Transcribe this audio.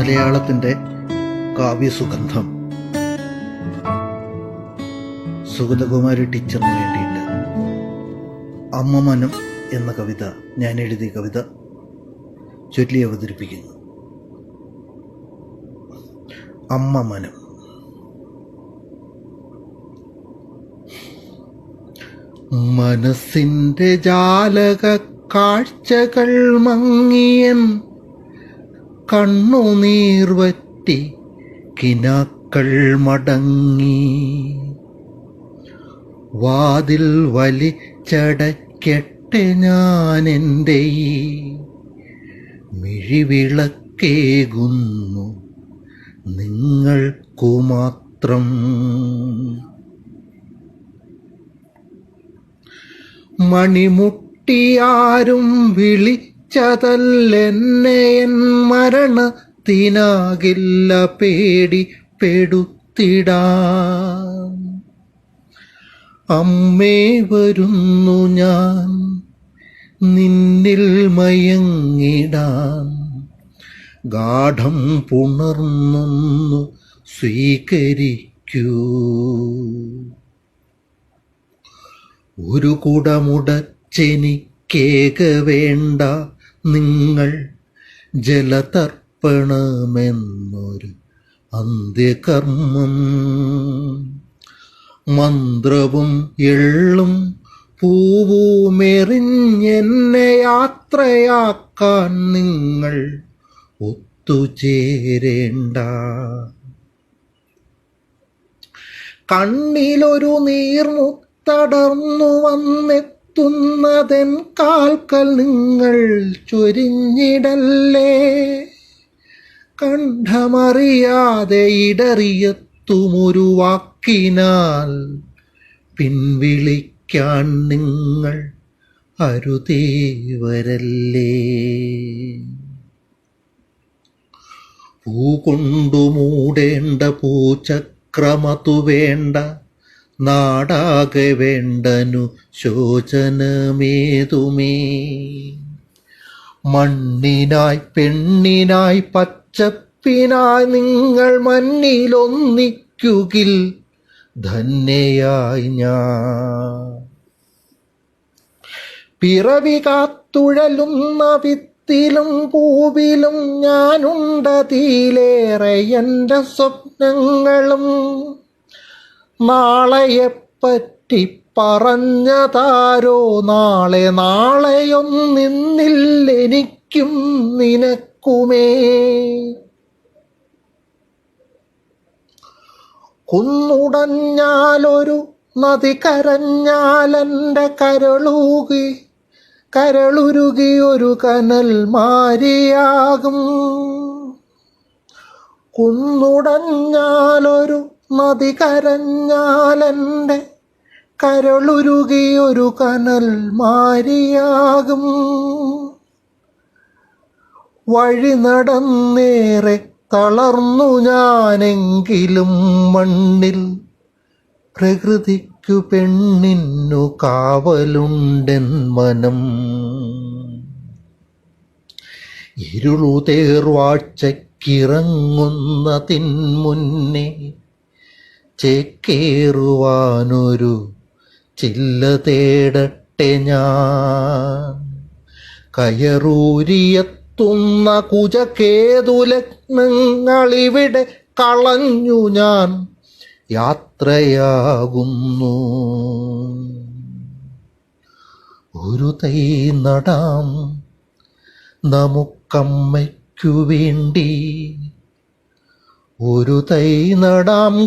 മലയാളത്തിന്റെ കാവ്യസുഗന്ധം. സുഗതകുമാരി ടീച്ചറിന് വേണ്ടിയിട്ട് അമ്മമനം എന്ന കവിത ഞാൻ എഴുതിയ കവിത ചൊല്ലി അവതരിപ്പിക്കുന്നു. അമ്മമനം. മനസ്സിന്റെ ജാലക കാഴ്ചകൾ മങ്ങിയൻ കണ്ണുനീർവറ്റി കിനാക്കൾ മടങ്ങി. വാതിൽ വലിച്ചടയ്ക്കട്ടെ ഞാൻ എന്റെ ഈ മിഴിവിളക്കേകുന്നു നിങ്ങൾക്കു മാത്രം മണിമുട്ടിയാരും വിളിച്ചതല്ലെന്നെ എൻ മരണത്തിനാകില്ല പേടി പെടുത്തിടാൻ. അമ്മേ വരുന്നു ഞാൻ നിന്നിൽ മയങ്ങിടാൻ. ഗാഠം പുണർന്നൊന്നു സ്വീകരിക്കൂ. ഒരു കുടമുടച്ചെനിക്കേക വേണ്ട നിങ്ങൾ ജലതർപ്പണമെന്നൊരു അന്ത്യകർമ്മം. മന്ത്രവും എള്ളും പൂവുമെറിഞ്ഞെന്നെ യാത്രയാക്കാൻ നിങ്ങൾ ഒത്തുചേരേണ്ട. കണ്ണിലൊരു നീർമുത്തടർന്നു വന്നെത്തുന്നതെൻ കാൽക്കൽ നിങ്ങൾ ചൊരിഞ്ഞിടല്ലേ? കണ്ഠമറിയാതെ ഇടറിയെത്തുമൊരു വാക്കിനാൽ പിൻവിളിക്കാൻ നിങ്ങൾ അരുതേ വരല്ലേ പൂ കൊണ്ടു മൂടേണ്ട പൂചക്രമതു വേണ്ട നാടാകെ വേണ്ടനു ശോചനമേതുമേ. മണ്ണിനായി പെണ്ണിനായി പച്ചപ്പിനായി നിങ്ങൾ മണ്ണിലൊന്നിക്കുകിൽ ധന്യയായി ഞാൻ. പിറവി കാത്തുഴലുന്ന വിത്തിലും പൂവിലും ഞാനുണ്ടതിലേറെ എന്റെ സ്വപ്നങ്ങളും നാളെയെപ്പറ്റി പറഞ്ഞതാരോ? നാളെ നാളെയൊന്നിന്നില്ലെനിക്കും നിനക്കുമേ. കുന്നുടഞ്ഞാലൊരു നദി കരഞ്ഞാലന്റെ കരളൂകി കരളുരുകി ഒരു കനൽ മാരിയാകും. കുന്നുടഞ്ഞാലൊരു നദി കരഞ്ഞാലെന്റെ കരളുരുകിയൊരു കനൽ മാരിയാകും. വഴി നടന്നേറെ തളർന്നു ഞാനെങ്കിലും മണ്ണിൽ പ്രകൃതിക്കു പെണ്ണിന്നു കാവലുണ്ടെൻ മനം. ഇരുളുതേർവാഴ്ചക്കിറങ്ങുന്നതിൻ മുന്നേ ചേക്കേറുവാനൊരു ചില്ല തേടട്ടെ ഞാൻ. കയറൂരിയെത്തുന്ന കുജകേതുലഗ്നങ്ങളിവിടെ കളഞ്ഞു ഞാൻ. യാത്രയാകുന്നു. ഒരു തൈ നടാം നമുക്കമ്മയ്ക്കു വേണ്ടി. ഒരു തൈ നടാം